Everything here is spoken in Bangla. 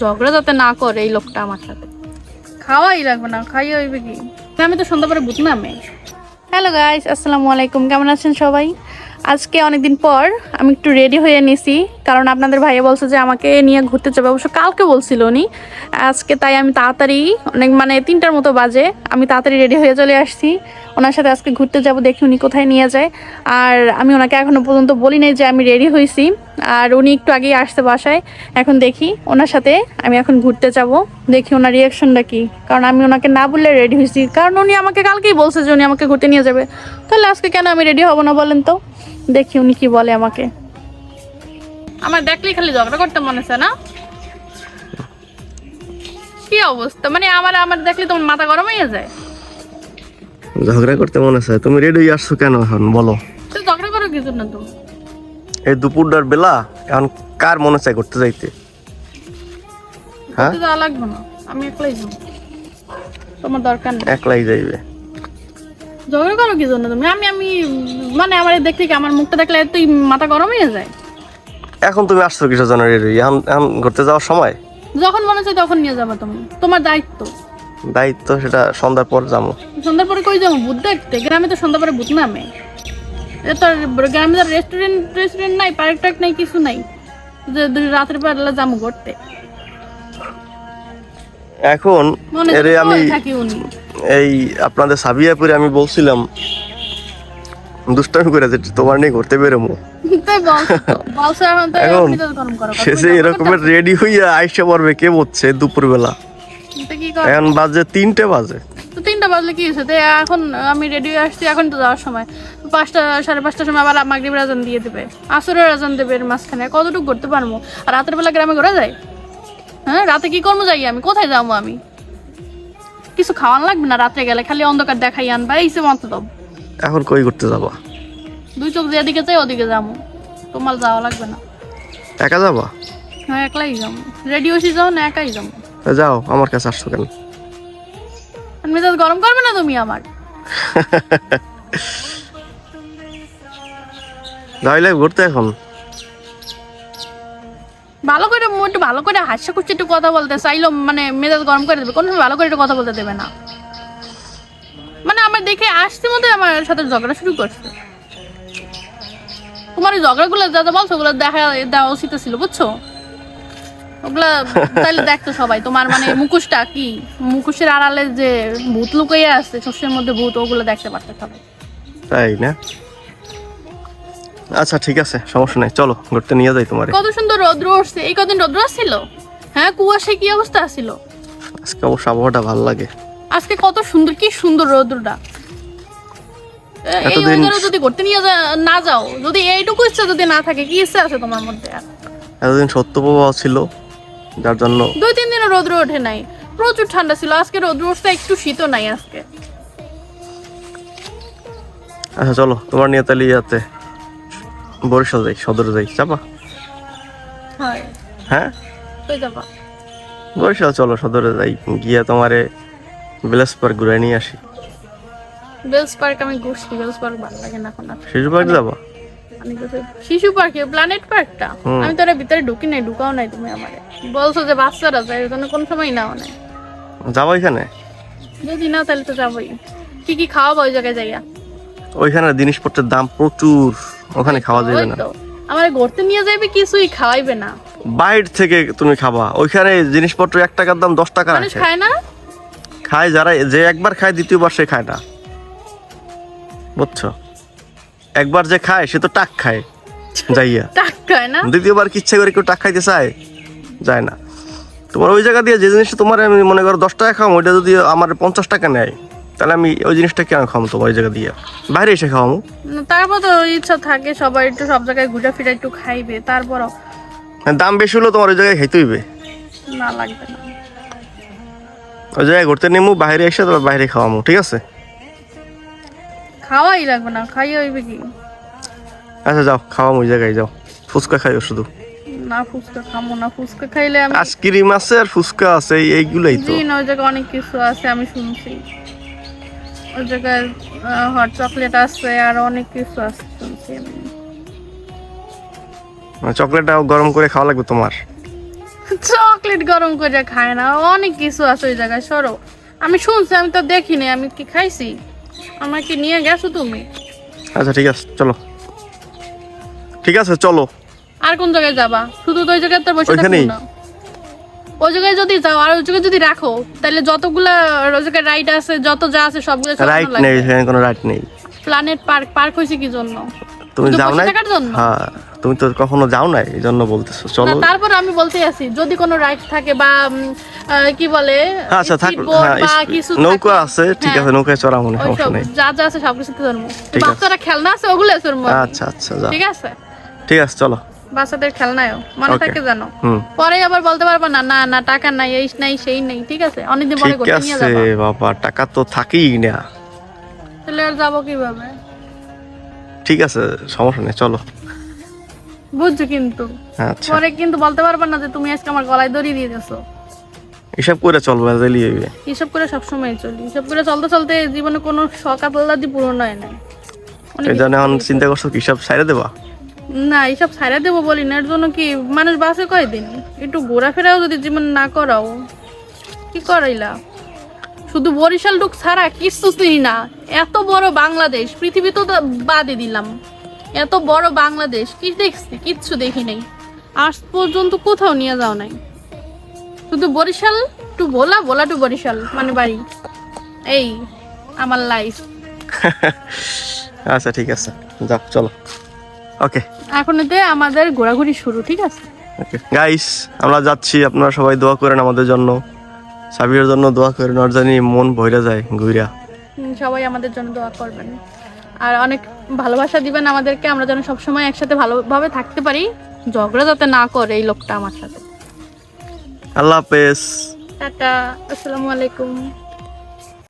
ঝগড়া যাতে না করে এই লোকটা আমার সাথে। খাওয়াই লাগবে না খাই হইবে কি? আমি তো সন্ধ্যা পরে বুঝ নামে হ্যালো গাইস আসসালামু আলাইকুম কেমন আছেন সবাই? আজকে অনেকদিন পর আমি একটু রেডি হয়ে নিছি। কারণ আপনাদের ভাইয়া বলছে যে আমাকে নিয়ে ঘুরতে যাবে। অবশ্য কালকে বলছিল উনি। আজকে তাই আমি তাড়াতাড়ি অনেক মানে তিনটার মতো বাজে। আমি তাড়াতাড়ি রেডি হয়ে চলে আসছি। ওনার সাথে আজকে ঘুরতে যাব, দেখি উনি কোথায় নিয়ে যায়। আর আমি ওনাকে এখনও পর্যন্ত বলি নাই যে আমি রেডি হয়েছি আর উনি একটু আগেই আসতে বাসায়। এখন দেখি ওনার সাথে আমি এখন ঘুরতে যাব। দেখি ওনার রিয়াকশনটা কি। কারণ আমি ওনাকে না বললে রেডি হয়েছি কারণ উনি আমাকে কালকেই বলছে যে উনি আমাকে ঘুরতে নিয়ে যাবে। তাহলে আজকে কেন আমি রেডি হব না বলেন তো? দেখি উনি কি বলে আমাকে। আমার দেখলেই খালি ঝগড়া করতে মনে হচ্ছে না? কি অবস্থা? মানে আমার আমার দেখলে তোমার মাথা গরম হয়ে যায়? ঝগড়া করতে মনে আছে তুমি রেডি হয়ে আসছো কেন এখন? বলো। তো ঝগড়া করো কিছু না তুমি? এই দুপুরটার বেলা এখন কার মনে চাই করতে যাইতে? হ্যাঁ? যাওয়া লাগবে না। আমি একলাই যাব। তোমার দরকার নেই। একলাই যাইবে। ঝগড়া করো কি জন্য তুমি? আমি আমি মানে আমার দেখতে কি আমার মুখটা দেখলে তুই মাথা গরম হয়ে যায়? এখন তুমি আসছো কিসের জন্য রেডি? এখন এখন ঘুরতে যাওয়ার সময়? যখন মনে চাই তখন নিয়ে যাবে তুমি। তোমার দায়িত্ব। দায়িত্ব সেটা সন্ধ্যার পর যাব। সন্ধ্যার পরে কই যাব? ভূত দেখতে? গ্রামে তো সন্ধ্যা পরে ভূত নামে। এটা গ্রামে তো রেস্টুরেন্ট রেস্টুরেন্ট নাই পার্ক টার্ক নাই কিছু নাই। যে রাতের বেলা যাব ঘুরতে। এখন এরে আমি এই আপনাদের সাবিয়াপুরে আমি বলছিলাম দুষ্টামি করে যে তোমার নিয়ে ঘুরতে বেরোবো। এখন এরকমের রেডি হইয়া আইসা পড়বে কে বলছে দুপুরবেলা? এখন বাজে তিনটে বাজে। তো তিনটা বাজলে কি হয়েছে? এখন আমি রেডি আসছি এখন তো যাওয়ার সময়। পাঁচটা সাড়ে পাঁচটার সময় আবার মাগরিবের আজান দিয়ে দেবে। আসরের দেবে এর মাঝখানে। কতটুকু করতে পারব? আর রাতের বেলা গ্রামে ঘোরা যায়? হ্যাঁ রাতে কি করব যাই আমি? কোথায় যাব আমি? কিছু খাওয়ান লাগবে না রাতে গেলে? খালি অন্ধকার দেখাই আনবা। এই সে দাও এখন কই ঘুরতে যাবা? দুই চোখ যেদিকে চাই ওদিকে যাব। তোমার যাওয়া লাগবে না। একা যাবা? হ্যাঁ একলাই যাব রেডি হয়েছি যাও না একাই যাব যাও আমার কাছে আসছো কেন? মেজাজ গরম করবে না তুমি আমার? যাইলে ঘুরতে এখন। ভালো করে একটু ভালো করে হাস্য করছে একটু কথা বলতে চাইলো মানে মেজাজ গরম করে দেবে। কোনো ভালো করে একটু কথা বলতে দেবে না। মানে আমার দেখে আসতে মতো আমার সাথে ঝগড়া শুরু করছে। তোমার ওই ঝগড়াগুলো যা যা বলছো ওগুলো দেখা দেওয়া উচিত ছিল বুঝছ? ওগুলা তাহলে দেখতো সবাই। তোমার মানে মুখোশটা কি? মুখোশের আড়ালে যে ভূত লুকিয়ে আছে শস্যের মধ্যে ভূত ওগুলো দেখতে পারতো সবাই তাই না? আচ্ছা ঠিক আছে সমস্যা নাই চলো ঘুরতে নিয়ে যাই তোমারে। কত সুন্দর রৌদ্র উঠছে। এই কদিন রৌদ্র আসছিল হ্যাঁ কুয়াশায় কি অবস্থা ছিল? আজকে অবশ্য আবহাওয়াটা ভালো লাগে। আজকে কত সুন্দর কি সুন্দর রোদ্রটা। এই এতদিন- যদি করতে নিয়ে না যাও যদি এইটুকু ইচ্ছা যদি না থাকে কি ইচ্ছা আছে তোমার মধ্যে? এতদিন সত্য প্রবাহ ছিল যার জন্য দুই তিন দিনে রোদ্র ওঠে নাই। প্রচুর ঠান্ডা ছিল আজকে রোদ্র উঠছে একটু শীতও নাই আজকে। আচ্ছা চলো তোমার নিয়ে তাহলে ইয়াতে বরিশাল যাই সদরে যাই চাপা হ্যাঁ। বরিশাল চলো সদরে যাই গিয়ে তোমারে বিলাস পার্ক ঘুরে নিয়ে আসি। বেলস পার্ক আমি ঘুরছি। বেলস পার্ক ভালো লাগে না এখন। শিশু পার্ক যাবা? শিশু পার্কে প্ল্যানেট পার্কটা। আমি তোর ভিতরে ঢুকি নাই ঢুকাও নাই তুমি আমারে। বলছো যে বাচ্চারা যায় ওই জন্য কোন সময় নাও নাই। যাবা ওইখানে যদি না তাহলে তো যাবোই। কি কি খাওয়াবো ওই জায়গায় যাইয়া? ওইখানে জিনিসপত্রের দাম প্রচুর। ওখানে খাওয়া যাবে না। তো। আমার ঘুরতে নিয়ে যাবে কিছুই খাওয়াইবে না। বাইর থেকে তুমি খাবা। ওইখানে জিনিসপত্র এক টাকার দাম দশ টাকা খায় না? খায় যারা যে একবার খায় দ্বিতীয়বার সে খায় না। বুঝছ? একবার যে খায় সে তো টাক খায়। যাইয়া। টাক খায় না? দ্বিতীয়বার কি ইচ্ছে করে কেউ টাক খাইতে চায়? যায় না। তোমার ওই জায়গা দিয়ে যে জিনিসটা তোমার আমি মনে করো দশ টাকা খাও ওইটা যদি আমার পঞ্চাশ টাকা নেয় তাহলে আমি ওই জিনিসটা কেন খাওয়াম তোমার ওই জায়গা দিয়ে? বাইরে এসে খাওয়ামো। তারপর তো ইচ্ছা থাকে সবাই একটু সব জায়গায় ঘুরে ফিরে একটু খাইবে তারপরও দাম বেশি হলেও তোমার ওই জায়গায় খাইতে হইবে। না লাগবে না। ওই জায়গায় ঘুরতে নেমু বাইরে এসে তোমার বাইরে খাওয়ামো ঠিক আছে? খাওয়াই লাগবে না খাইয়ে হইবে কি? আচ্ছা যাও খাওয়ামো ওই জায়গায় যাও। ফুচকা খাইও শুধু। না ফুচকা খামো না। ফুচকা খাইলে আমি আইসক্রিম আছে আর ফুচকা আছে এই- এইগুলাই তো। না ওই জায়গায় অনেক কিছু আছে আমি শুনছি। ওই জায়গায় হট চকলেট আছে আর অনেক কিছু আছে শুনছি আমি। চকলেটটা গরম করে খাওয়া লাগবে তোমার। চকলেট গরম করে খায় না অনেক কিছু আছে ওই জায়গায় সরো। আমি শুনছি আমি তো দেখিনি আমি কি খাইছি? আমাকে নিয়ে গেছো তুমি? আচ্ছা ঠিক আছে চলো। ঠিক আছে চলো। আর কোন জায়গায় যাবা? শুধু তো ওই জায়গায় তো বসে থাকব ওইখানেই? না। ওই জায়গায় যদি যাও আর ওই জায়গায় যদি রাখো তাহলে যতগুলা ওই জায়গায় রাইড আছে যত যা আছে সবগুলো রাইট নেই কোনো রাইট নেই। প্ল্যানেট পার্ক পার্ক হয়েছে কি জন্য? তুমি যাও থাকার জন্য? হ্যাঁ। তুমি তো কখনো যাও নাই এই জন্য বলতেছো চলো। তারপর আমি বলতে আছি যদি কোনো রাইড থাকে বা কি বলে আচ্ছা থাক হ্যাঁ নৌকা। আছে ঠিক হ্যাঁ, আছে নৌকায় চড়া মনে সমস্যা নেই। যা যা আছে ধরবো। ঠিক আছে। বাচ্চারা খেলনা আছে ওগুলো ধরবো আচ্ছা আচ্ছা ঠিক আছে? ঠিক আছে চলো। বাচ্চাদের খেলনায়ও মনে থাকে জানো পরে আবার বলতে পারবা না না না টাকা নাই এই নাই সেই নাই ঠিক আছে? অনেকদিন পরে ঠিক ঘুরতে নিয়ে আছে বাবা টাকা তো থাকেই না। তাহলে আর যাব কীভাবে? ঠিক আছে সমস্যা নেই চলো। বুঝছ কিন্তু। আচ্ছা। পরে কিন্তু বলতে পারবা না যে তুমি আজকে আমার গলায় দড়ি দিয়ে দিয়েছ। এসব করে চলবো জেলি হইবে। হিসাব করে সবসময় চলি। হিসাব করে চলতে চলতে জীবনে কোনো শখ পূরণ হয় না। এই জন্য এখন চিন্তা করছ কি সব দেবা? না এইসব ছাড়া দেবো বলি না। এর জন্য কি মানুষ বাসে কয়দিন? একটু ঘোরাফেরাও যদি জীবন না করাও কি করাইলা? শুধু বরিশাল টুক ছাড়া কিছু চিনি না। এত বড় বাংলাদেশ পৃথিবী তো বাদে দিলাম। এত বড় বাংলাদেশ কি দেখছি? কিচ্ছু দেখি নাই। আজ পর্যন্ত কোথাও নিয়ে যাও নাই। শুধু বরিশাল টু ভোলা ভোলা টু বরিশাল মানে বাড়ি। এই আমার লাইফ আচ্ছা ঠিক আছে। যাক চলো। ওকে এখন এতে আমাদের ঘোরাঘুরি শুরু ঠিক আছে? গাইস আমরা যাচ্ছি আপনারা সবাই দোয়া করেন আমাদের জন্য। সাবিরের জন্য দোয়া করেন আর জানি মন ভইরা যায় ঘুরা সবাই আমাদের জন্য দোয়া করবেন। আর অনেক ভালোবাসা দিবেন আমাদেরকে। আমরা যেন সবসময় একসাথে ভালোভাবে থাকতে পারি। ঝগড়া যাতে না করে এই লোকটা আমার সাথে। আল্লাহ হাফেজ। টাটা আসসালামু আলাইকুম।